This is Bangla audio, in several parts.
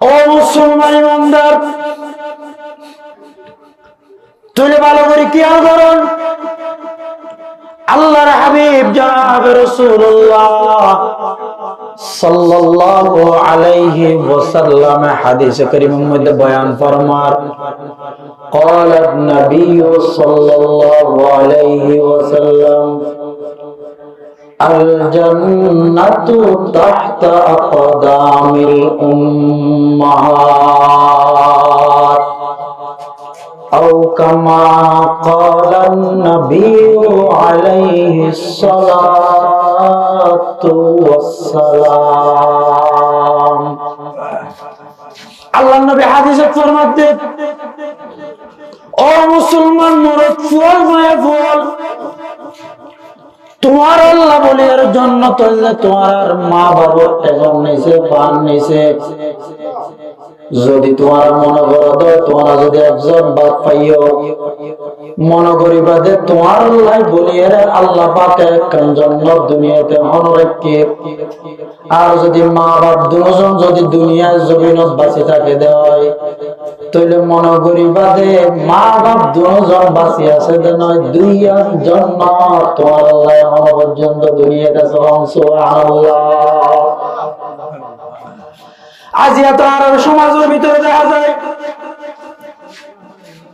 ও মুসলমান ইমানদার তুলে ভালো করে খেয়াল করুন আল্লাহর হাবিব জনাব রাসূলুল্লাহ সাল্লাল্লাহু আলাইহি ওয়াসাল্লাম হাদিস কারীমের মধ্যে বয়ান ফরমার قال النبي صلى الله عليه وسلم الجنة تحت أقدام الأمهات أو كما قال النبي عليه الصلاة والسلام আল্লাহ নবী হাদিসে ফরমাতে ও মুসলমান মরদ ফুল মায়া ফুল তোমার আল্লাহ বলে এর জন্য তোমার মা বাবা এখন নিছে পান নিছে। যদি তোমার মনে করো তোমরা যদি একজন বাপ পাইও। মনে করিবা যে তোমার আল্লাহ বলি এর আল্লাহ পাকে একখান জন্ম দুনিয়াতে রাখি আর যদি মা বাপ দুজন যদি দুনিয়ায় জমিনত বাঁচি থাকে দেয় তাহলে মনে করিবা যে মা বাপ দুজন বাঁচি আছে যে নয় দুই জন্ম তোমার আল্লাহ এখনও পর্যন্ত দুনিয়াতে চলন সুবহানাল্লাহ। আজ এত আর সমাজের ভিতরে দেখা যায়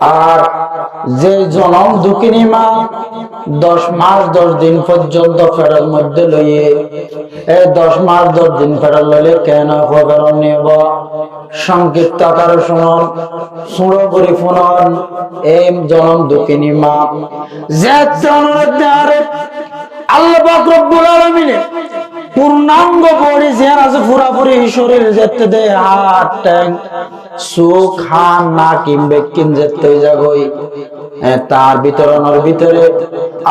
আর যে জনম দুঃখিনী মা দশ মাস দশ দিন পর্যন্ত ফেরার মধ্যে লইয়ে এই দশ মাস দশ দিন ফেরার লইলে কেন খবর নেব? সংক্ষিপ্ত আকারে শুনুন। সুড়ো করি ফুনন এই জনম দুঃখিনী মা। যে জনের আল্লাহ রব্বুল আলামিনে পূর্ণাঙ্গ বডি যেন আছে পুরাপুরি শরীর যেতে দে হাত, ট্যাং সুখ হান না কিনবে কিন যেতে যাগই তার বিতরণের ভিতরে।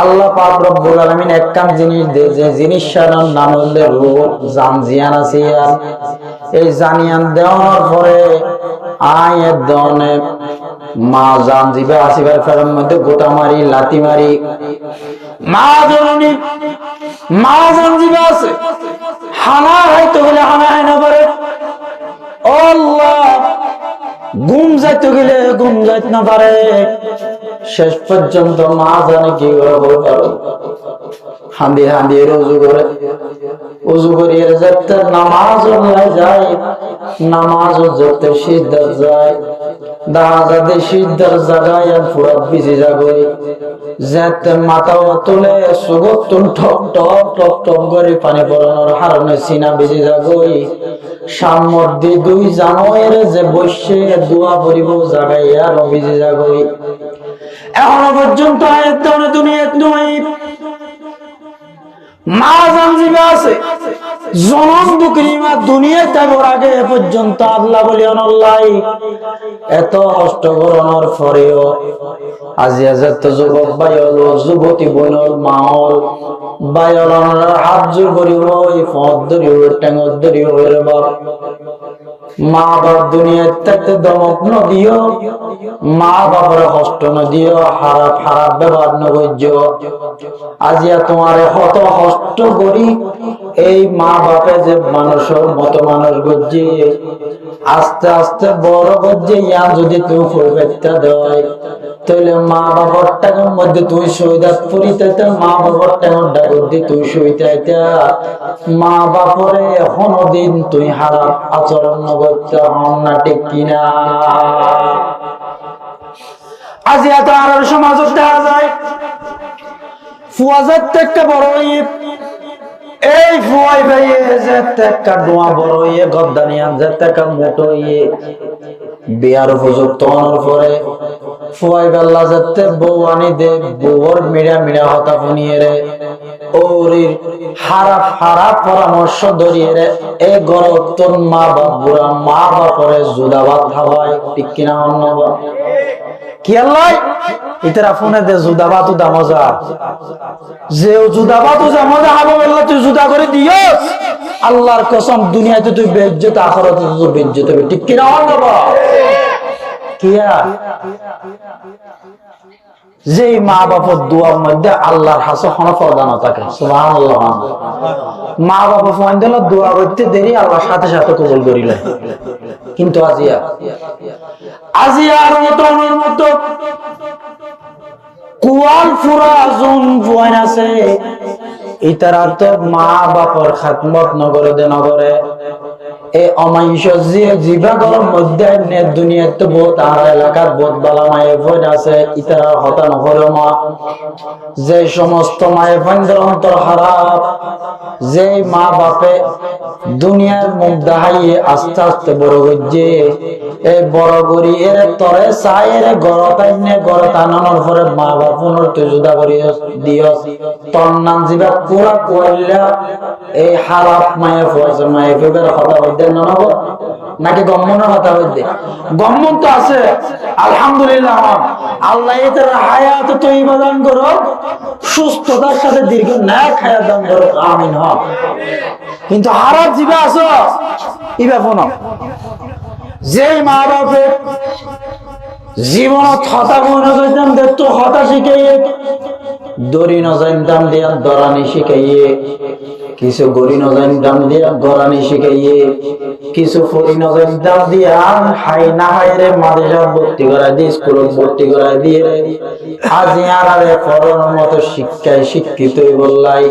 আল্লাহ পাক রব্বুল আলামিন একখান জিনিস দে, যে জিনিসটার নাম হলে রূপ জান, জিয়ান আছে এই জানিয়ান দেওয়ার পরে আয় দনে মা জান জিবে আসিবার ফেরার মধ্যে গোটা মারি লাতি মারি। মা জননী, মা জান জিবে আছে হানা হয়তো বলে হানা হয় না পারে। আল্লাহ, ঘুম যাইতে গেলে ঘুম যাইতে না পারে। শেষ পর্যন্ত মা জানে কি করে বলতে পারো হান্দি হান্দি রুজু করে। উজু যায় যায়। যাগই যেতে মাথাও তুলে ঠক টক টক টক করে পানি পড়ানোর হারণে সিনা বেজে যাগই সামর্দি দুই জানোয়ের যে বসে দোয়া পরিব জাগাই আর বিজে যাগই এখনও পর্যন্ত আয়াত দুনিয়াত নয়। মা জানজিবে আছে। জনম দুকরিমা দুনিয়াতে যাবার আগে পর্যন্ত আল্লাহ বলি অনল্লাই এত কষ্ট করণর পরেও আজি আজ তো যুবক বায়ল যুবতী বোনর মাহল বায়ল হাত জোর করিব পথ ধরিব টেঙর ধরিব বাপ মা বাপ দুনিয়ার থাকতে দমক নদিও মা বাবার কষ্ট নদিও হারাপ হারাপ ব্যবহার নগর্য আজিয়া তোমার হত কষ্ট করি, এই মা বাপে যে মানুষের মত মানুষ গজ্জি। আস্তে আস্তে বড় গজ্জে ইয়া যদি তুমি ফুলবেত্তা দেয়। তাহলে মা বাবার টাকার মধ্যে তুই মা বাবার টাকার ডাকর দিয়ে তুই মা বাপরে দিন তুই আচরণ নগত্য হন না, ঠিক কিনা? আজি এত আর সমাজত দেখা যায় ফুয়াজের থেকে বড় এই ফুয়াই ভাইয়ে যে তেকা ডোয়া বড় ইয়ে যে তেকা মোটো ইয়ে বিয়ার উপযুক্ত হওয়ার পরে ফুয়াই বেল্লা যাতে বউ আনি দে, বউর মিড়া মিড়া হতা রে। ওরির হারা ফারা পরামর্শ ধরিয়ে রে। এ মা বাপ বুড়া মা বাপরে জুদাবাদ খাওয়ায়, ঠিক কিনা অন্য কি আল্লাহ? দে জুদা বাতু দা যে। জুদা বাতু যা হাবো আল্লাহ তুই জুদা করে আল্লাহর কসম, দুনিয়াতে তুই বেজ্জত, আখরাতে বেজ্জত হবে। ঠিক কিয়া যেই মা বাবার দুয়ার মধ্যে আল্লাহর হাসে হন প্রদান মা বাবা ফোন দিল, দোয়া করতে দেরি, আল্লাহ সাথে সাথে কবুল করিলে। কিন্তু আজিয়া আজিয়ার মতো কুয়াল ফুরা জুন ফুয়ান আছে। ইতারা তো মা বাপর খাতমত নগরে দে নগরে। এই বালা মায়ে হতা মা। যে সমস্ত মায়ে ফোনদের অন্তর যে মা বাপে দুনিয়ার মুখ দেখাইয়ে আস্তে আস্তে বড় গজ্জে এই বড় গড়ি এর তরে চাই এর গড়ত আইনে গড়ত পরে মা বাপ পুনর করি দিয়স তোর জিবা পুরা কোয়াল্লা এই হারাপ মায়ে ফুয়াছে ফেবের কথা বলতে ননব নাকি গম্মন তো আছে, আলহামদুলিল্লাহ। আল্লাহ এদের হায়াত সুস্থতার সাথে দীর্ঘ ন্যাক হায়াত দান আমিন কিন্তু হারাপ জিবা আছো? ইবা ফোন যে মা বাপে জীবনত হতা মনে করতাম দেখতো হতা দড়ি নজাইতাম দিয়া দরানি শিখাইয়ে। কিছু গড়ি নজাইতাম দিয়া গরানি শিখাইয়ে। কিছু ফরি নজাইতাম দিয়া, হাই না হাই রে মাদ্রাসা ভর্তি করাই দিয়ে স্কুলত ভর্তি করাই দিয়ে পড়ানোর মতো শিক্ষায় শিক্ষিত বললাই।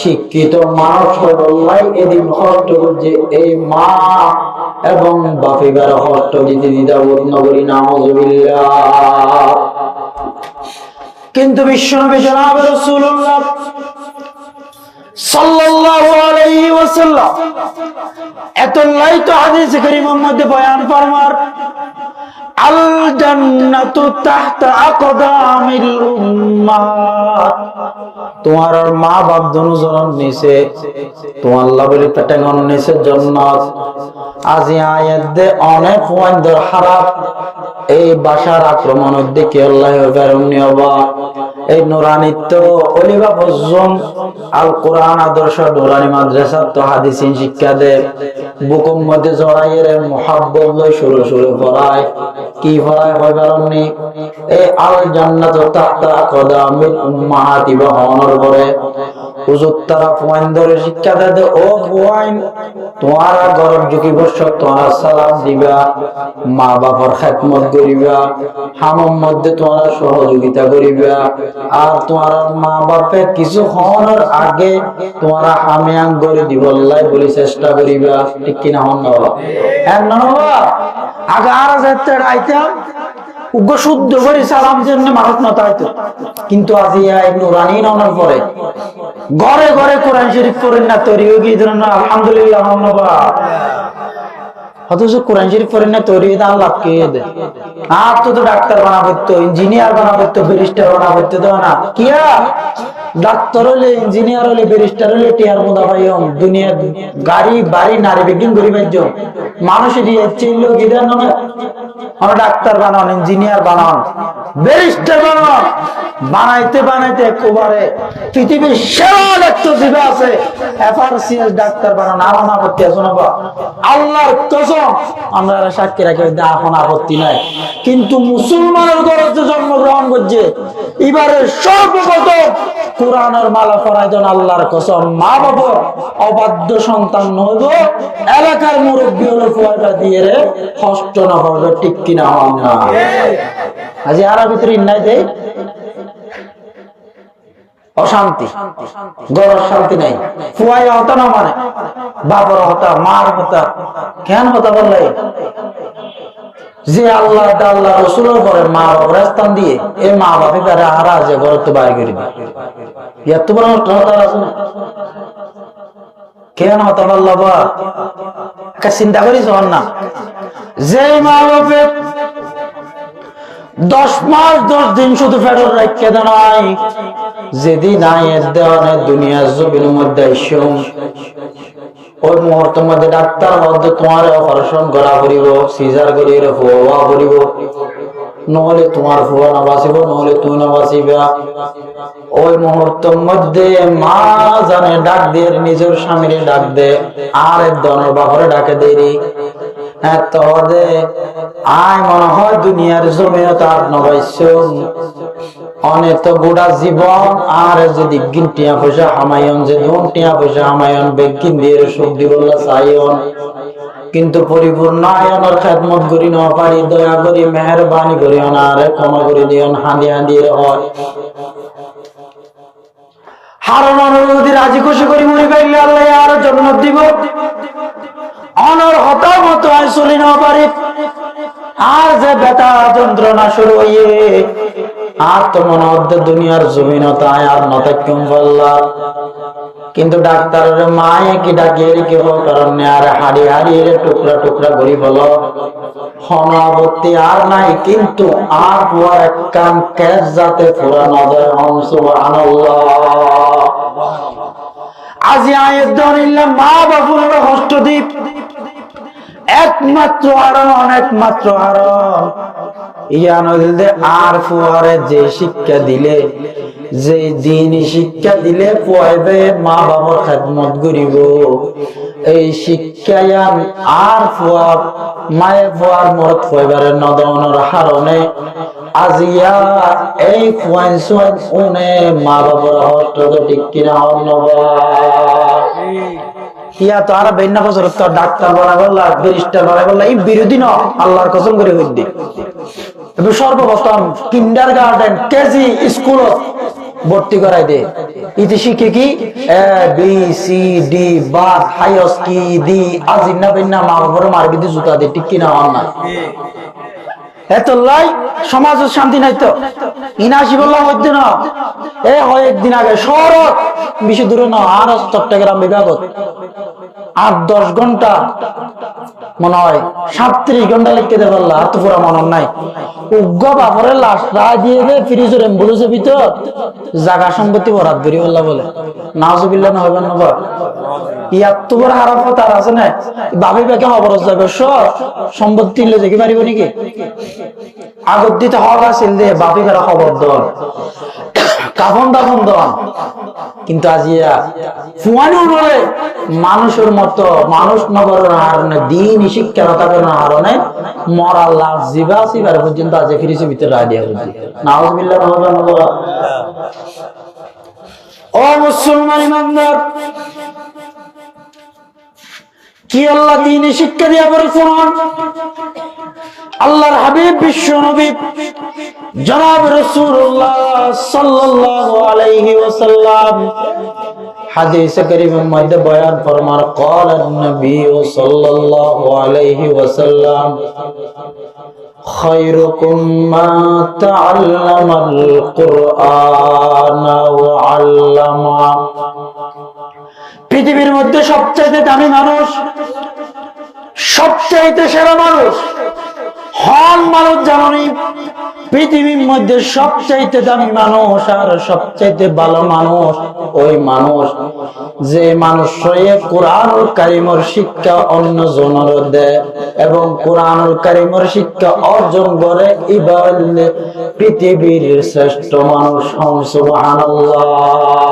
শিক্ষিত মানুষ বললাই, এদিন কষ্ট যে এই মা এবং বাপিবার হট্ট দিতে দিদা নগরী নামজবিল্লা কিন্তু বিশ্বনবী জনাব রসুল্লাহ এত লাই তো হাদিস গরিমের মধ্যে বয়ান ফরমার। তোমার আর মা বাপ তোমার লাভের আজি দে অনেক খারাপ এই বাসার আক্রমণের দিকে আল্লাহ এই নুরানিত্য অলিবা আল কোরআন আদর্শ মাদ্রাসা তো হাদিসিন শিক্ষা দে। বুকুম মধ্যে জড়াইয়ের মোহাব্বত শুরু শুরু পড়ায় কি ফলায় হয় বেরমনি এই আল জান্নাত তাহতা কদামিল উম্মাহাতি বা পরে। হুজুর, তারা ফুয়াইন ধরে শিক্ষা দেয় ও ফুয়াইন, তোমারা গরব ঝুঁকি বর্ষ তোমারা সালাম দিবা মা বাবার খেদমত করিবা হামম মধ্যে তোমরা সহযোগিতা করিবা, আর তোমার মা বাপে কিছু হওয়ার আগে তোমরা হামিয়াং করে দিবল্লাই বলি চেষ্টা করিবা। ঠিক কিনা হন হ্যাঁ নবা আগে আর যাতে আইতাম উগ্র শুদ্ধ করে সালাম জন্য মানুষ নতাইতো কিন্তু আজি ইবনু রানী নামার পরে ঘরে ঘরে কোরআন শরীফ পড়েন না তৈরি হয়ে গিয়ে আলহামদুলিল্লাহ অথচ কোরআন শরীফ পড়েন না, তৈরি হয়ে আল্লাহ কে দে আর তো তো ডাক্তার বানা করতো ইঞ্জিনিয়ার বানা করতো ব্যারিস্টার বানা করতে দেওয়া না কিয়া ডাক্তার হলে ইঞ্জিনিয়ার হলে ব্যারিস্টার হলে টিয়ার মোদা পাইম দুনিয়ার গাড়ি, বাড়ি, নারী বিজ্ঞান গরিবের জন্য মানুষের ইচ্ছে চিনলো গিদান না ডাক্তার বানান ইঞ্জিনিয়ার বানান কিন্তু মুসলমানের যে জন্মগ্রহণ করছে। এবারে সর্বপ্রথম কোরআনের মালা পরাইতেন আল্লাহর কসম, মা বাবা অবাধ্য সন্তান হইব, এলাকার মুরব্বী হলো দিয়ে রে, কষ্ট না হবে ঠিক আজি আর ভিতরে ইন্নাই দেয় অশান্তি গড় শান্তি নাই। ফুয়াই হতা না মানে বাবার হতা, মার হতা, কেন হতা বললে? যে আল্লাহ আল্লাহ রসুলের পরে মা বাবার স্থান দিয়ে এ মা বাপে তারা হারা যে ঘর তো বাইরে করে দিই এত বড় হতা আছে না? কেন হতা বললা বা চিন্তা করিস না। যে মা বাপে দশ মাস, দশ দিন শুধু ফেরত রাখতে নাই। যেদিন আয়ের দেওয়ানের দুনিয়ার জমির মধ্যে মুহূর্তের মধ্যে ডাক্তার মধ্যে তোমার অপারেশন করা করিব, সিজার হওয়া করিব। নহলে তোমার ফুয়া না বাঁচিব, নহলে তুই না বাঁচিবা। ওই মুহূর্তের মধ্যে মা জানে ডাক দিয়ে, নিজের স্বামীরে ডাক দে, আর এক দনের বাপরে ডাকে দেরি। হয় আর কিন্তু পরিপূর্ণ আয়নের খেদমত করি ন, পারি দয়া করি, মেহরবানি করি অনারে ক্ষমা করে দিও হাঁদি হাঁদি হয় হারানোর যদি রাজি খুশি করি, মরি পাইলে আল্লাহ আরও জন্ম দিব। মতো না পারি। আর যে যন্ত্রণা শুরু হইয়ে, আর তো মনে হচ্ছে দুনিয়ার পাল্লার কিন্তু ডাক্তারের মায়ে কি ডাকিয়ে কি হোক কারণ আর হাড়ি হাড়ি টুকরা টুকরা করি বলো হনাবর্তী আর নাই, কিন্তু আর পুয়ার এক কান ক্যাশ যাতে পুরা নজর হংস আজি আয়ের দরিল্লা মা বাবুর হস্তদ্বীপ একমাত্র আরণ একমাত্র আরণ আর ফুয়ারে যে শিক্ষা দিলে, যে দিন শিক্ষা দিলে, পয়বে মা বাবার খেদমত করিব। এই শিক্ষায়ান আর ফুয়া মায়ে ফুয়ার মরত পয়বারে নদনের হারণে আজিয়া এই মা বাবার হস্ত ঠিক হন্নবা ইয়া তো আর বেন্না বছর তো ডাক্তার বলা বললা বলা বললা, এই বিরোধী ন আল্লাহর কসম করে হইদি সর্বপ্রথম কিন্ডার গার্ডেন কেজি স্কুলত ভর্তি করাই দে। ইতি শিখে কি? এ বি সি ডি বাদ হাইস কি, দি আজিন্না বেন্না মা বড় মারবি দি জুতা দে, ঠিক হন না এত লাই সমাজ শান্তি নাই তো। ইনাশি বললাম ওই দিন এ হয় একদিন আগে শরৎ বিশ্ব দূরে না আর চট্টগ্রাম বিভাগত। আট, দশ ঘণ্টা। মনে হয় সাতত্রিশ ঘণ্টা লিখতে দেবে পারলা আর তো পুরা মনে নাই। উগ্র বাপরের লাশ, রায় দিয়ে দে, ফ্রিজের অ্যাম্বুলেন্সের ভিতর। জাগা সম্পত্তি বরাদ করি বললা বলে। নাজুবিল্লা না হইবেন না ইয়ার তো বড় হারাপ তার আছে না? বাপে বেকে যাবে সম্পত্তি লে দেখি পারিব নাকি? আগত দিতে হক আছিল দে বাপে বেড়া খবর দল কাফন দাফন দেওয়া কিন্তু আজিয়া, ফুয়ানি উনলে মানুষের মতো, মানুষ নগরের হারণে দিন শিক্ষা না থাকার হারণে মরা লাশ জিবা সিবার পর্যন্ত আজ ফিরেছে ভিতরে আইডিয়া বুঝি নাউজবিল্লাহ ও মুসলমান ইমানদার কি আল্লাহ দিনে শিক্ষা দিয়া পরে কোরআন আল্লাহর হাবিব বিশ্ব নবী জনাব রাসূলুল্লাহ সাল্লাল্লাহু আলাইহি ওয়াসাল্লাম হাদিস কারীমের মধ্যে বয়ান ফরমার ক্বালান নবী সাল্লাল্লাহু আলাইহি ওয়াসাল্লাম, খায়রুকুম মা তাআল্লামাল কুরআন ওয়া আল্লামা। পৃথিবীর মধ্যে সবচাইতে দামি মানুষ, সবচাইতে সেরা মানুষ হন মানুষ জানি পৃথিবীর মধ্যে সবচাইতে দামি মানুষ আর সবচাইতে ভালো মানুষ ওই মানুষ যে মানুষ কোরআনুল কারিমর শিক্ষা অন্য জনের দেয় এবং কোরআনুল কারিমর শিক্ষা অর্জন করে ইবার পৃথিবীর শ্রেষ্ঠ মানুষ হন সুবহানাল্লাহ।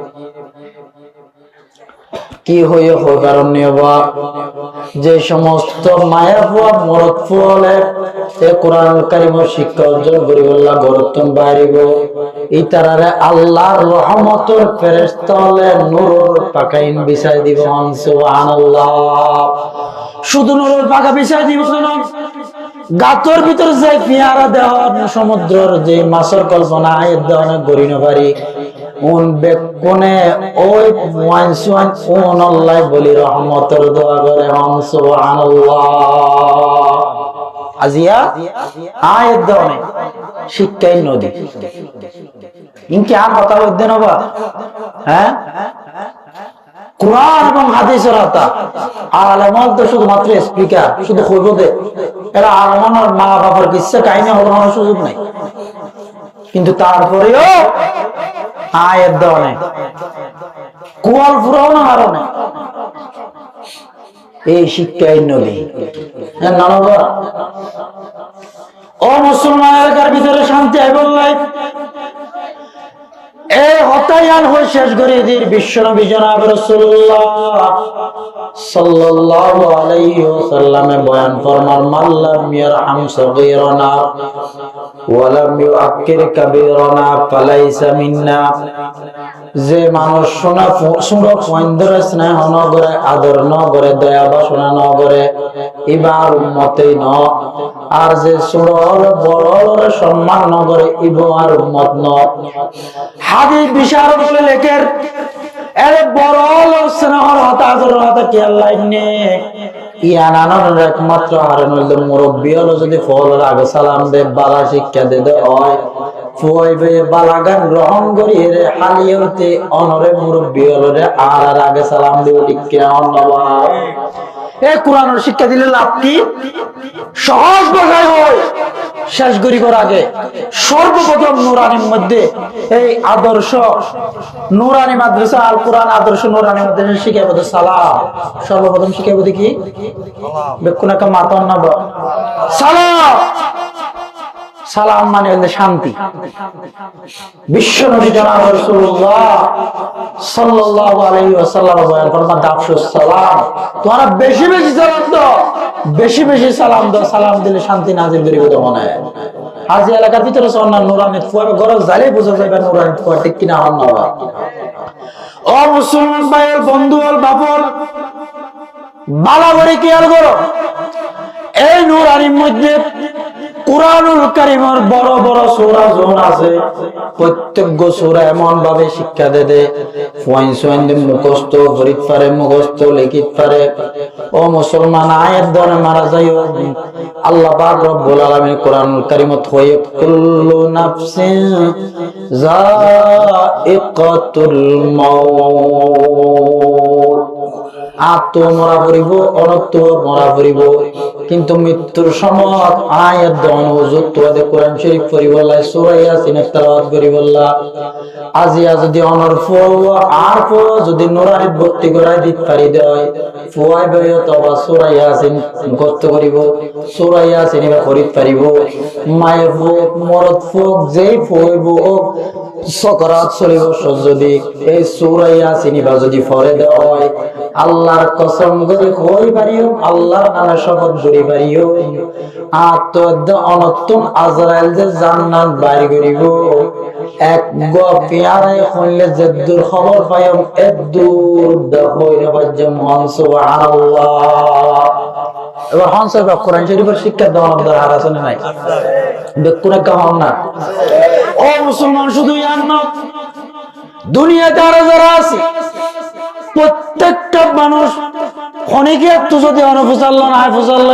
কি হয়ে কারণ নিয়বা যে সমস্ত মায়া ফুয়া, মরদ ফুয়ালে এ কোরআন কারিমর শিক্ষা অর্জন করি বললা গরতন বাইরিব এই তারারে আল্লাহর রহমতর ফেরেস্তালে নূরর পাকাইন বিছাই দিব সুবহানাল্লাহ। শুধু নূরর পাকা বিছাই দিব গাতর ভিতর যে পিয়ারা দেহ সমুদ্রের যে মাছের কল্পনা এর দেওয়ানে গড়ি না পারি উন বেকনে ওই ওয়ান সুয়ান উন আল্লাহ বলি রহমতের দোয়া করে? হম, সুবহানাল্লাহ। আজিয়া আয়ের দেওয়ানে শিক্ষাই নদী। ইনকে আর কথা বলতে নবা? হ্যাঁ? কোরআন এবং হাদিসের হাতা আলেমল তো শুধুমাত্র স্পিকার শুধু কইব দে এরা আলমানোর মা বাবার কিসে কাহিনী হওয়ার সুযোগ নাই। কিন্তু তারপরেও আয়ের দেওয়া নেই। ফুরাও না এই শিক্ষাই নদী নানবা ও মুসলমান ভিতরে শান্তি বললাই হতায়ান হয়ে শেষ করে দির বিশ্ব নবী জনাব রাসূলুল্লাহ সাল্লাল্লাহু আলাইহি ওয়াসাল্লামে বয়ান, ফরমান মাল্লাম ইয়ারহাম ওয়া লাম ইউআক্কির কাবীরানা ফালাইসা মিন্না। যে মানুষ শোনা শুনো পয়েন্দ্র স্নেহ ন করে আদর ন করে দয়া বাসনা ন করে এবার উম্মতেই ন। আর যে সুরর বড়র সম্মান ন করে ইব আর উম্মত ন। হাদিস বিশার বলে লেখের এর বড় স্নেহর হতা আদর হতা কি আল্লাহ নে ইয়ান আনানোর একমাত্র হারেন হইলে মুরব্বী হলো, যদি ফল আগে সালাম দে বালা শিক্ষা দে দে হয় ফুয়াইবে বালাগান গ্রহণ করি রে হালিয়ে হতে অনরে মুরব্বী হলো রে, আর আগে সালাম দিব ঠিক কিনা অন্যবা এ কোরআনের শিক্ষা দিলে লাভ কি? সহজ ভাষায় হয়। শেষ করিবার আগে। সর্বপ্রথম নুরানির মধ্যে এই আদর্শ নুরানি মাদ্রাসা আল কোরআন আদর্শ নুরানি মাদ্রাসা শিখাইব সালাম সর্বপ্রথম শিখাইব কি? বেক্ষণ একটা মাতন না সালাম সালাম মানে হলো শান্তি। বিশ্ব নবী জনাব রাসূলুল্লাহ সাল্লাল্লাহু আলাইহি ওয়াসাল্লাম দাফসুস সালাম। তোমরা বেশি বেশি সালাম দাও। বেশি বেশি সালাম দাও, সালাম দিলে শান্তি নাজিল তো মনে হয়। হাজি এলাকার ভিতরে সন্না নুরানি ফুয়াবে ঘর জালে বোঝা যাবে নুরানি ফুয়া ঠিক কিনা হন না ও মুসলমান ভাইয়ের বন্ধু হল বাপল বালা করে কেয়ার করো এই নুরানির মধ্যে কোরআনুল কারিমের বড় বড় সূরা জোন আছে, প্রত্যেক সূরা এমন ভাবে শিক্ষা দে দে। ফুয়াইন সুয়াইন মুখস্থ, ফরিদ পারে মুখস্থ, লিখিত পারে। ও মুসলমান, আয়ের দরে মারা যাইও। আল্লাহ পাক রব্বুল আলামিন কোরআনুল কারিমত হয়ে, কুল্লু নাফসিন যায়িকাতুল মাউত। আত্ম মরা পড়িব, অনত্ব মরা পড়িব। কিন্তু মৃত্যুর সময় আয়াত দন হুজুর তোয়াদে কোরআন শরীফ পড়িবল্লা সূরা ইয়াসিন তেলাওয়াত করিবল্লা আজিয়া যদি অনর ফো আর ফো যদি নুরানি ভর্তি করাই দিত পারি দেয়। ফুয়াই বয় তবা সূরা ইয়াসিন মুখস্থ করিব, সূরা ইয়াসিন বা করিত পারিব। মায়ে ফোক মরদ ফোক যেই ফইব সকরাত চলিব যদি এই সূরা ইয়াসিন যদি দেওয়া হয়, আল্লাহর কসম করে কই পারিও? আল্লাহর নামে শপথ করি পারিও। আত্মদ অনত্তম আজরাইল যে জান্নাত বাইর করিব। এক গ পেয়ারে হইলে যে দূর খবর পাইম এক দূর হইরে বাজ্যম হন সুবহানাল্লাহ। এবার হনস কোরআন শরীফের শিক্ষা দেওয়ার দরকার আছে না নাই? একটা হন না? ও মুসলমান, শুধু ইয়ান দুনিয়াতে আরও যারা আছে প্রত্যেকটা মানুষ অনেকে একটু যদি অনফুসাল্ল না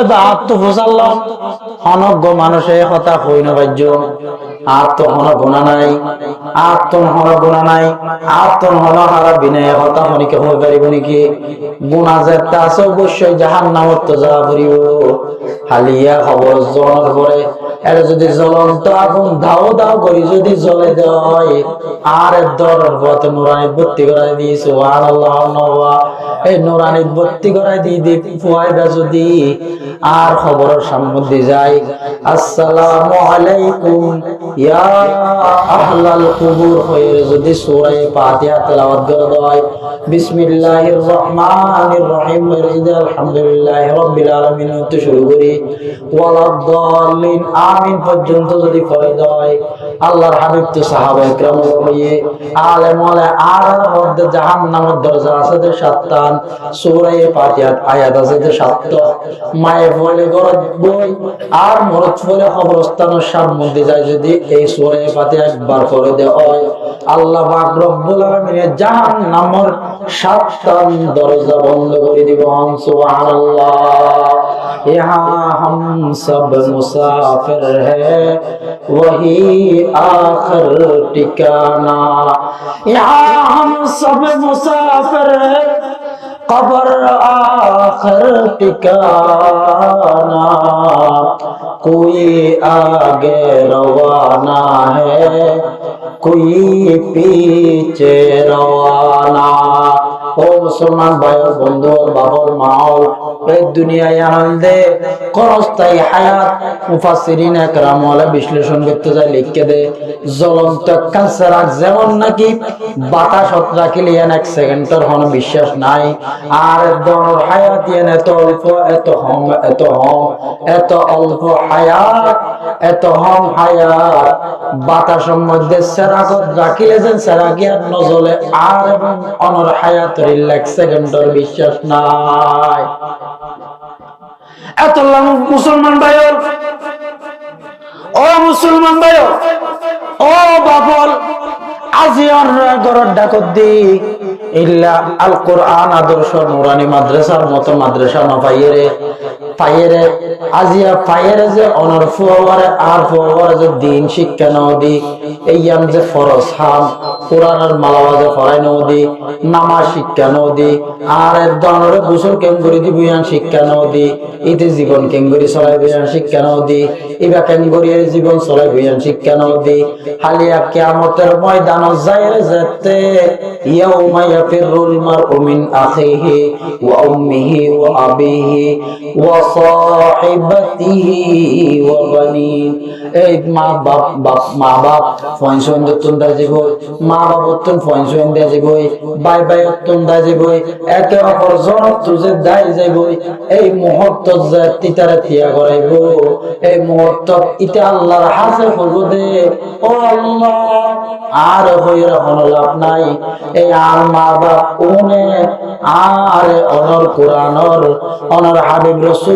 বা আত্ম অনজ্ঞ মানুষে কথা হই না বাজ্য হয়ে তো এর যদি জ্বলন্ত আগুন দাও দাও করি যদি দেয় আর দরের পথে ভর্তি করাই আর আল্লাহ নবা এই দিয়ে যদি। আর খবরের যায় আসসালামু আলাইকুম। ইয়া আহলাল হয়ে যদি সূরা ফাতিহা তেলাওয়াত করে বিসমিল্লাহির রহমানির রহিম। রাব্বিল আলামিন। শুরু করি। ওয়ালাদ-দাল্লিন। আমিন পর্যন্ত যদি পড়ে দেয় আল্লাহর হাবিব তো সাহাবা একরাম আলেম আর মধ্যে জাহান্নামের দরজা আছে যে কোরআন সূরায়ে ফাতিহার আয়াত আছে যে সাত মায়ে বলে গরদ বই, আর মরচ বলে কবরস্থানের সামনে যায় যদি এই সূরায়ে ফাতিহা একবার করে দেয় আল্লাহ পাক রব্বুল আলামিনের জাহান্নামের সাতটা দরজা বন্ধ করে দিব। সুবহানাল্লাহ। یہاں ہم سب مسافر ہے وہی آخر ٹکانا یہاں ہم سب مسافر ہے कबर आखर टिकाना कोई आगे रवाना है कोई पीछे रवाना। মুসলমান ভাই ও বন্ধু বাবর এই দুনিয়ায় আনন্দে করস্তাই হায়াত বিশ্লেষণ করতে যায় লিখকে দে। জ্বলন্ত কালসারাক যেমন নাকি, বাতাস রাখিলে এন এক সেকেন্ডের হন বিশ্বাস নাই। আর দনর হায়াত এন এত অল্প, এত হম এত হম, এত অল্প হায়াত, এত হম হায়াত। বাতাসের মধ্যে সেরাগত রাখিলে যেন সেরাকি আর নজলে আর এবং অনর সেকেন্ডের বিশ্বাস নাই। এত লাম- মুসলমান ভাই ও মুসলমান ভাই ও বাবল ডাকত দি, ইল্লা আল কোরআন আদর্শ নুরানি মাদ্রাসার মতো মাদ্রাসা না পাইয়েরে পাইয়েরে আজিয়া পাইয়েরে যে অনর ফুয়ারে আর ফুয়ারে যে দিন শিক্ষা নাও দি এই আম যে ফরজ হাম কোরআনের মালাবাজে ফরাই নাও দি, নামাজ শিক্ষা নাও দি, আর দনরে গোসল কেম করে দি বুয়ান শিক্ষা নাও দি ইতে জীবন কেম করে চলাই বুয়ান শিক্ষা নাও দি ইবা কেম করে জীবন চলাই বুয়ান শিক্ষা নাও দি, হালিয়া কিয়ামতের ময়দান যাইরে যেতে, ইয়াউমা ইয়াফিরুল মারউ মিন আখিহি ওয়া উম্মিহি ওয়া আবিহি ওয়া এই মা বাপ বাপ, মা বাপ ফয়সন দত্তন দা যাবই মা বাপ দত্তন ফয়সন দা যাবই বাই। বাই দত্তন দা যাবই একে অপর জন তুজে দাই যাবই এই মুহূর্ত যে তিতারে থিয়া করাইব। এই মুহূর্ত ইটা আল্লাহর হাসে হইব দে। ও আল্লাহ, আর হইর হন লাভ নাই। এই আর মা বাপ উনে, আর অনর কোরআনর, অনর হাবিব